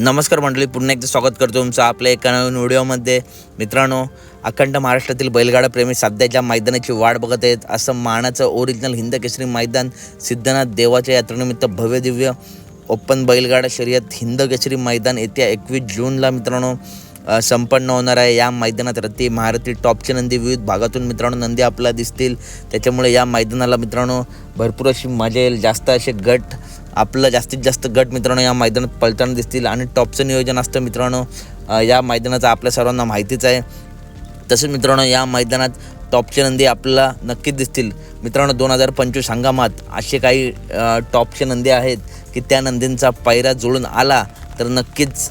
नमस्कार मंडळी पुन्हा एकदा स्वागत करतो तुमचं आपल्या एका नवीन व्हिडिओमध्ये. मित्रांनो अखंड महाराष्ट्रातील बैलगाडा प्रेमी सध्याच्या मैदानाची वाट बघत आहेत. असं मानाचं ओरिजिनल हिंद केसरी मैदान सिद्धनाथ देवाच्या यात्रेनिमित्त भव्य दिव्य ओपन बैलगाडा शर्यत हिंद केसरी मैदान येत्या एकवीस जूनला मित्रांनो संपन्न होणार आहे. या मैदानात रत्ती महारथी टॉपचे नंदी विविध भागातून मित्रांनो नंदी आपल्याला दिसतील. त्याच्यामुळे या मैदानाला मित्रांनो भरपूर अशी मजा येईल. जास्त असे गट आपलं जास्तीत जास्त गट मित्रांनो या मैदानात पळताना दिसतील आणि टॉपचं नियोजन असतं मित्रांनो. या मैदानाचं आपल्या सर्वांना माहितीच आहे. तसेच मित्रांनो या मैदानात टॉपचे नंदी आपल्याला नक्कीच दिसतील. मित्रांनो दोन हजार पंचवीस हंगामात असे काही टॉपचे नंदी आहेत की त्या नंदींचा पायरा जुळून आला तर नक्कीच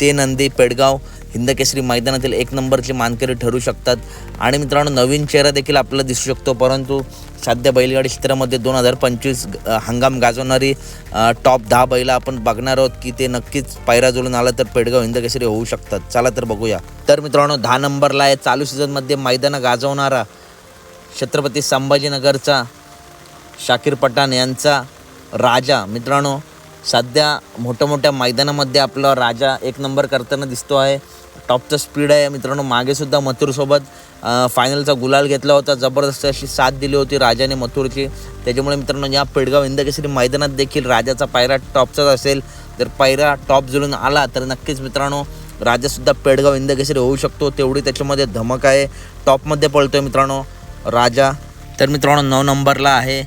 ते नंदी पेडगाव हिंदकेसरी मैदानातील एक नंबरचे मानकरी ठरू शकतात. आणि मित्रांनो नवीन चेहरा देखील आपल्याला दिसू शकतो. परंतु सध्या बैलगाडी क्षेत्रामध्ये दोन हजार पंचवीस हंगाम गाजवणारी टॉप दहा बैला आपण बघणार आहोत की ते नक्कीच पायरा जुळून आला तर पेडगाव हिंदकेसरी होऊ शकतात. चला तर बघूया. तर मित्रांनो दहा नंबरला आहे. चालू सीझनमध्ये मैदानं गाजवणारा छत्रपती संभाजीनगरचा शाकीर पठाण यांचा राजा. मित्रांनो सध्या मोठ्या मोठ्या मैदानामध्ये आपला राजा एक नंबर करताना दिसतो आहे. टॉपचं स्पीड आहे. मित्रांनो मागेसुद्धा मथुरसोबत फायनलचा गुलाल घेतला होता. जबरदस्त अशी साथ दिली होती राजाने मथुरची. त्याच्यामुळे मित्रांनो या पेडगाव इंदकेसरी मैदानात देखील राजाचा पायरा टॉपचाच असेल. जर पायरा टॉप जुळून आला तर नक्कीच मित्रांनो राजासुद्धा पेडगाव इंदकेसरी होऊ शकतो. तेवढी त्याच्यामध्ये धमक आहे. टॉपमध्ये पळतोय मित्रांनो राजा. तर मित्रांनो नऊ नंबरला आहे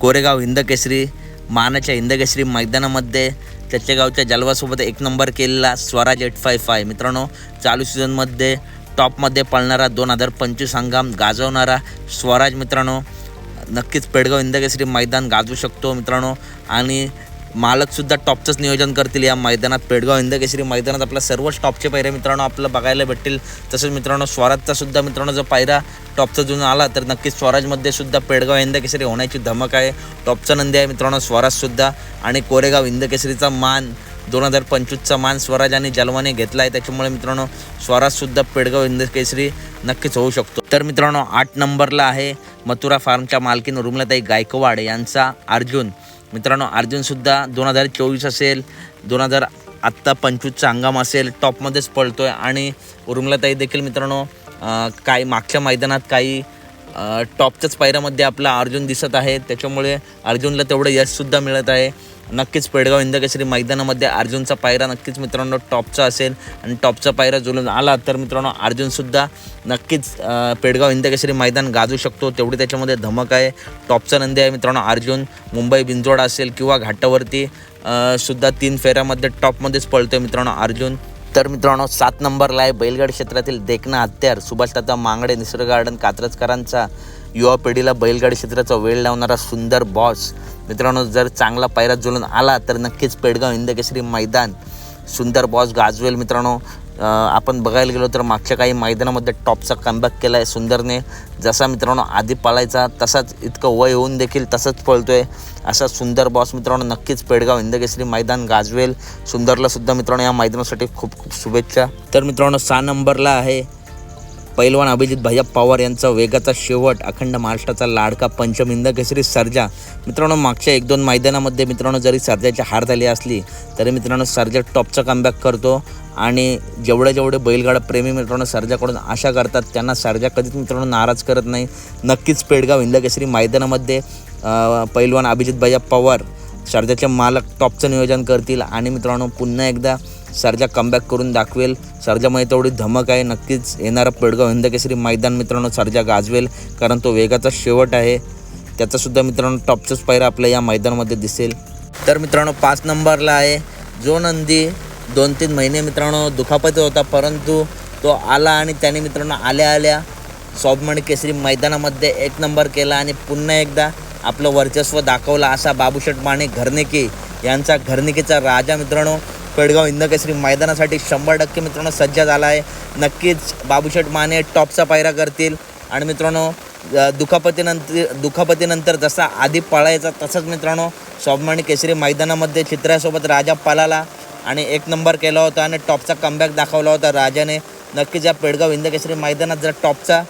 कोरेगाव हिंदकेसरी मानाच्या हिंदकेसरी मैदानामध्ये. त्याच्या गावच्या जलवासोबत एक नंबर केलेला स्वराज एट फाय फाय. मित्रांनो चालू सीझनमध्ये टॉपमध्ये पळणारा दोन हजार पंचवीस हंगाम गाजवणारा स्वराज मित्रांनो नक्कीच पेडगाव हिंद मैदान गाजू शकतो मित्रांनो. आणि मालकसुद्धा टॉपचंच नियोजन करतील या मैदानात. पेडगाव इंदकेसरी मैदानात आपल्या सर्वच टॉपचे पायरे मित्रांनो आपल्याला बघायला भेटतील. तसंच मित्रांनो स्वराजचा सुद्धा मित्रांनो जर पायरा टॉपचा जुन आला तर नक्कीच स्वराजमध्ये सुद्धा पेडगाव इंदकेसरी होण्याची धमक आहे. टॉपचा नंदी आहे मित्रांनो स्वराजसुद्धा आणि कोरेगाव इंदकेसरीचा मान दोन हजार पंचवीसचा मान स्वराज आणि जलवाने घेतला आहे त्याच्यामुळे मित्रांनो स्वराजसुद्धा पेडगाव इंदकेसरी नक्कीच होऊ शकतो. तर मित्रांनो आठ नंबरला आहे मथुरा फार्मच्या मालकीन रुमलाताई गायकवाड यांचा अर्जुन. मित्रांनो अर्जुनसुद्धा दोन हजार चोवीस असेल दोन हजार आत्ता पंचवीसचा हंगाम असेल टॉपमध्येच पळतोय. आणि उरुंगलाताई देखील मित्रांनो काही मागच्या मैदानात काही टॉपच्याच पायऱ्यामध्ये आपला अर्जुन दिसत आहे. त्याच्यामुळे अर्जुनला तेवढं यशसुद्धा मिळत आहे. नक्कीच पेडगाव इंदकेसरी मैदानामध्ये अर्जुनचा पायरा नक्कीच मित्रांनो टॉपचा असेल आणि टॉपचा पायरा जुलून आला तर मित्रांनो अर्जुनसुद्धा नक्कीच पेडगाव इंदकेसरी मैदान गाजू शकतो. तेवढी त्याच्यामध्ये धमक आहे. टॉपचा नंदी आहे मित्रांनो अर्जुन. मुंबई बिंजोड असेल किंवा घाटावरती सुद्धा तीन फेऱ्यामध्ये टॉपमध्येच पळतोय मित्रांनो अर्जुन. तर मित्रांनो सात नंबरला आहे बैलगाडी क्षेत्रातील देखना हत्यार सुभाषदादा मांगडे निसर्ग गार्डन कात्रजकरांचा. युवा पिढीला बैलगाडी क्षेत्राचा वेळ लावणारा सुंदर बॉस मित्रांनो जर चांगला पायरा जुळून आला तर नक्कीच पेडगाव इंदकेसरी मैदान सुंदर बॉस गाजवेल. मित्रांनो आपण बघायला गेलो तर मागच्या काही मैदानामध्ये टॉपचा कमबॅक केला आहे सुंदरने. जसा मित्रांनो आधी पळायचा तसाच इतकं वय होऊन देखील तसंच पळतोय असा सुंदर बॉस मित्रांनो नक्कीच पेडगाव हिंदकेसरी मैदान गाजवेल. सुंदरला सुद्धा मित्रांनो या मैदानासाठी खूप खूप शुभेच्छा. तर मित्रांनो सहा नंबरला आहे पैलवान अभिजित भैया पवार यांचा वेगाचा शेवट अखंड महाराष्ट्राचा लाडका पंचम हिंद केसरी सर्जा. मित्रांनो मागच्या एक दोन मैदानामध्ये मित्रांनो जरी सर्जाची हार झाली असली तरी मित्रांनो सर्जा टॉपचा कमबॅक करतो. आणि जेवढे जेवढे बैलगाडा प्रेमी मित्रांनो सर्जाकडून आशा करतात त्यांना सर्जा कधीच मित्रांनो नाराज करत नाही. नक्कीच पेडगाव हिंदकेसरी मैदानामध्ये पैलवान अभिजित भैया पवार सर्जाचे मालक टॉपचं नियोजन करतील. आणि मित्रांनो पुन्हा एकदा सर्जा कमबॅक करून दाखवेल. सर्जामध्ये तेवढी धमक आहे. नक्कीच येणारा पेडगाव हिंदकेसरी मैदान मित्रांनो सर्जा गाजवेल. कारण तो वेगाचा शेवट आहे. त्याचासुद्धा मित्रांनो टॉपचाच पायरा आपल्या या मैदानामध्ये दिसेल. तर मित्रांनो पाच नंबरला आहे. जो नंदी दोन तीन महिने मित्रांनो दुखापत होता परंतु तो आला आणि त्याने मित्रांनो आल्या आल्या स्वाभिमानी केसरी मैदानामध्ये एक नंबर केला आणि पुन्हा एकदा आपलं वर्चस्व दाखवलं. असा बाबूशेठ माने घरनेकी यांचा घरनिकीचा राजा मित्रांनो पेडगाव इंदकेसरी मैदानासाठी शंभर टक्के मित्रांनो सज्ज झाला आहे नक्कीच बाबूशेठ माने टॉपचा पायरा करतील. आणि मित्रांनो दुखापतीनंतर दुखापतीनंतर जसा आधी पळायचा तसंच मित्रांनो स्वाभिमानी केसरी मैदानामध्ये चित्रासोबत राजा पळाला आणि एक नंबर केला होता आणि टॉपचा कमबॅक दाखवला होता राजाने. नक्कीच या पेडगाव इंदकेसरी मैदानात जर टॉपचा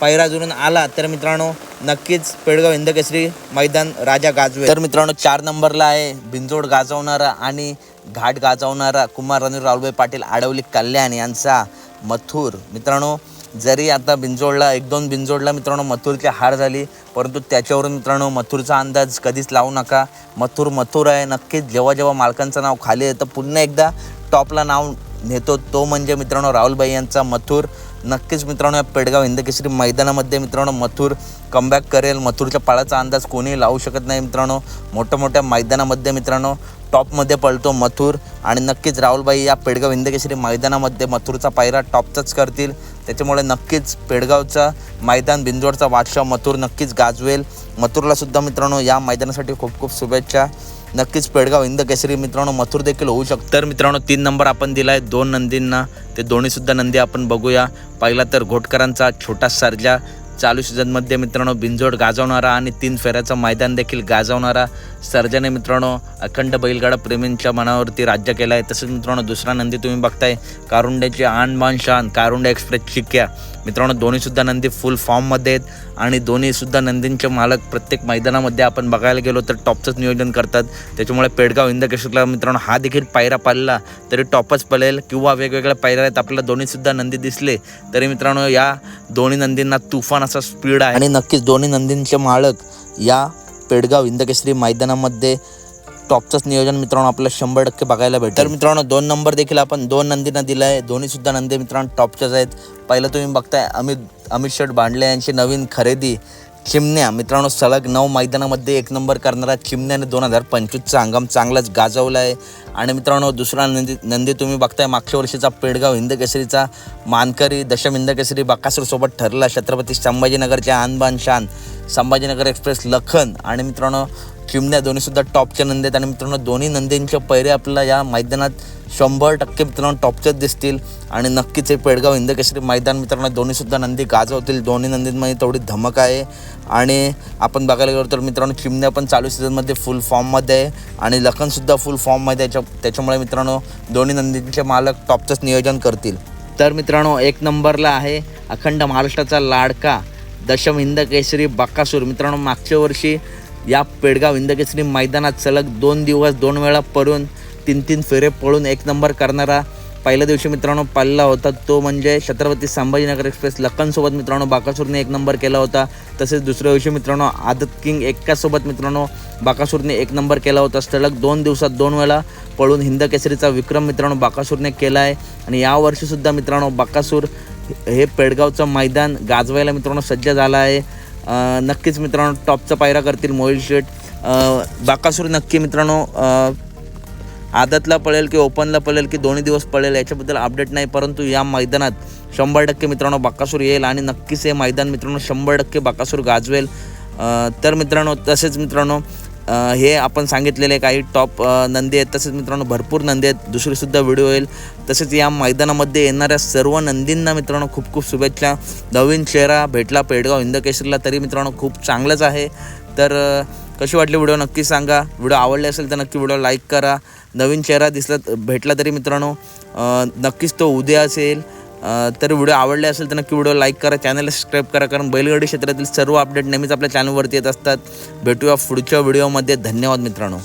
पायरा जुळून आला तर मित्रांनो नक्कीच पेडगाव इंदकेसरी मैदान राजा गाजवे तर मित्रांनो चार नंबरला आहे बिंजोड गाजवणारा आणि घाट गाजवणारा कुमार रणवीर राहुलभाई पाटील आडवली कल्याण यांचा मथुर. मित्रांनो जरी आता बिंजोडला एक दोन बिंजोडला मित्रांनो मथुरची हार झाली परंतु त्याच्यावरून मित्रांनो मथुरचा अंदाज कधीच लावू नका. मथुर मथुर आहे नक्कीच जेव्हा जेव्हा मालकांचं नाव खाली येतं पुन्हा एकदा टॉपला नाव नेतो तो म्हणजे मित्रांनो राहुलबाई यांचा मथुर. नक्कीच मित्रांनो या पेडगाव हिंदकेसरी मैदानामध्ये मित्रांनो मथुर कमबॅक करेल. मथुरच्या पाळाचा अंदाज कोणी लावू शकत नाही मित्रांनो. मोठ्या मोठ्या मैदानामध्ये मित्रांनो टॉपमध्ये पळतो मथुर आणि नक्कीच राहुलबाई या पेडगाव हिंदकेसरी मैदानामध्ये मथुरचा पायरा टॉपचाच करतील. त्याच्यामुळे नक्कीच पेडगावचा मैदान बिंजोडचा बादशाह मथुर नक्कीच गाजवेल. मथुरलासुद्धा मित्रांनो या मैदानासाठी खूप खूप शुभेच्छा. नक्कीच पेडगाव इंद केसरी मित्रांनो मथुर देखील होऊ शकतो. तर मित्रांनो तीन नंबर आपण दिला आहे दोन नंदींना. ते दोन्हीसुद्धा नंदी आपण बघूया. पहिला तर घोटकरांचा छोटा सर्जा. चालू सीझनमध्ये मित्रांनो बिंजोड गाजवणारा आणि तीन फेऱ्याचं मैदान देखील गाजवणारा सर्जने मित्रांनो अखंड बैलगाडा प्रेमींच्या मनावरती राज्य केलं आहे तसंच मित्रांनो दुसरा नंदी तुम्ही बघताय. कारुंड्याची आन शान कारुंडे एक्सप्रेस चिक्या मित्रांनो दोन्हीसुद्धा नंदी फुल फॉर्ममध्ये आहेत आणि दोन्हीसुद्धा नंदींचे मालक प्रत्येक मैदानामध्ये आपण बघायला गेलो तर टॉपचंच नियोजन करतात. त्याच्यामुळे पेडगाव हिंद मित्रांनो हा देखील पायरा पाळला तरी टॉपच पळेल किंवा वेगवेगळ्या पायऱ्या आहेत. आपल्याला दोन्हीसुद्धा नंदी दिसले तरी मित्रांनो या दोन्ही नंदींना तुफान असा स्पीड आहे. आणि नक्कीच दोन्ही नंदींचे मालक या पेडगाव हिंदकेसरी मैदानामध्ये टॉपचंच नियोजन मित्रांनो आपल्याला शंभर टक्के बघायला भेटेल. तर मित्रांनो दोन नंबर देखील आपण दोन नंदींना दिला आहे दोन्ही सुद्धा नंदी मित्रांनो टॉपच्याच आहेत. पहिलं तुम्ही बघताय अमित अमित शेठ भांडले यांची नवीन खरेदी. चिमण्या मित्रांनो सलग नऊ मैदानामध्ये एक नंबर करणारा चिमण्याने दोन हजार पंचवीसचा हंगाम चांगलाच गाजवला आहे आणि मित्रांनो दुसरा नंदी नंदी तुम्ही बघताय मागच्या वर्षीचा पेडगाव हिंदकेसरीचा मानकरी दशम हिंदकेसरी बाकासूरसोबत ठरला छत्रपती संभाजीनगरच्या आनबान शान संभाजीनगर एक्सप्रेस लखन आणि मित्रांनो चिमण्या दोन्हीसुद्धा टॉपच्या नंदी आहेत. आणि मित्रांनो दोन्ही नंदींचे पैरे आपल्याला या मैदानात शंभर टक्के मित्रांनो टॉपच्याच दिसतील. आणि नक्कीच हे पेडगाव हिंदकेसरी मैदान मित्रांनो दोन्हीसुद्धा नंदी गाजवतील. दोन्ही नंदींमध्ये तेवढी धमक आहे. आणि आपण बघायला गेलो तर मित्रांनो चिमण्या पण चालू सीझनमध्ये फुल फॉर्ममध्ये आहे. आणि लखनसुद्धा फुल फॉर्ममध्ये याच्या त्याच्यामुळे मित्रांनो दोन्ही नंदीचे मालक टॉपचंच नियोजन करतील. तर मित्रांनो एक नंबरला आहे अखंड महाराष्ट्राचा लाडका दशम हिंद केसरी बक्कासूर मित्रांनो मागच्या वर्षी या पेडगाव हिंदकेसरी मैदानात सलग दोन दिवस दोन वेळा पडून तीन तीन फेरे पळून एक नंबर करणारा पहिल्या दिवशी मित्रांनो पाल्ला होता. तो म्हणजे छत्रपती संभाजीनगर एक्सप्रेस. लखनसोबत मित्रांनो बाकासूरने एक नंबर केला होता. तसेच दुसऱ्या दिवशी मित्रांनो आदत किंग एक्कासोबत मित्रांनो बाकासूरने एक नंबर केला होता. सलग दोन दिवसात दोन वेळा पळून हिंद केसरीचा विक्रम मित्रांनो बाकासूरने केला आहे आणि यावर्षीसुद्धा मित्रांनो बाकासूर हे पेडगावचं मैदान गाजवायला मित्रांनो सज्ज झाला आहे. नक्कीच मित्रांनो टॉपचा पायरा करतील मोहिल शेठ. बाकासूर नक्की मित्रांनो आदतला पळेल की ओपनला पळेल की दोन्ही दिवस पळेल याच्याबद्दल अपडेट नाही परंतु या मैदानात शंभर टक्के मित्रांनो बाकासूर येईल आणि नक्कीच हे मैदान मित्रांनो शंभर टक्के बाकासूर गाजवेल. तर मित्रांनो तसेच मित्रांनो हे आपण सांगितलेले काही टॉप नंदी आहेत तसेच मित्रांनो भरपूर नंदी आहेत दुसरीसुद्धा व्हिडिओ येईल. तसेच या मैदानामध्ये येणाऱ्या सर्व नंदींना मित्रांनो खूप खूप शुभेच्छा. नवीन चेहरा भेटला पेडगाव हिंद तरी मित्रांनो खूप चांगलंच आहे. तर कशी वाटली व्हिडिओ नक्की सांगा. व्हिडिओ आवडले असेल तर नक्की व्हिडिओ लाईक करा. नवीन चेहरा दिसला भेटला तरी मित्रांनो नक्कीच तो उद्या असेल. तर व्हिडिओ आवडले असेल तर नक्की व्हिडिओ लाईक करा चॅनलला सबस्क्राईब करा कारण बैलगाडी क्षेत्रातील सर्व अपडेट नेहमीच आपल्या चॅनलवरती येत असतात. भेटूया पुढच्या व्हिडिओमध्ये धन्यवाद मित्रांनो.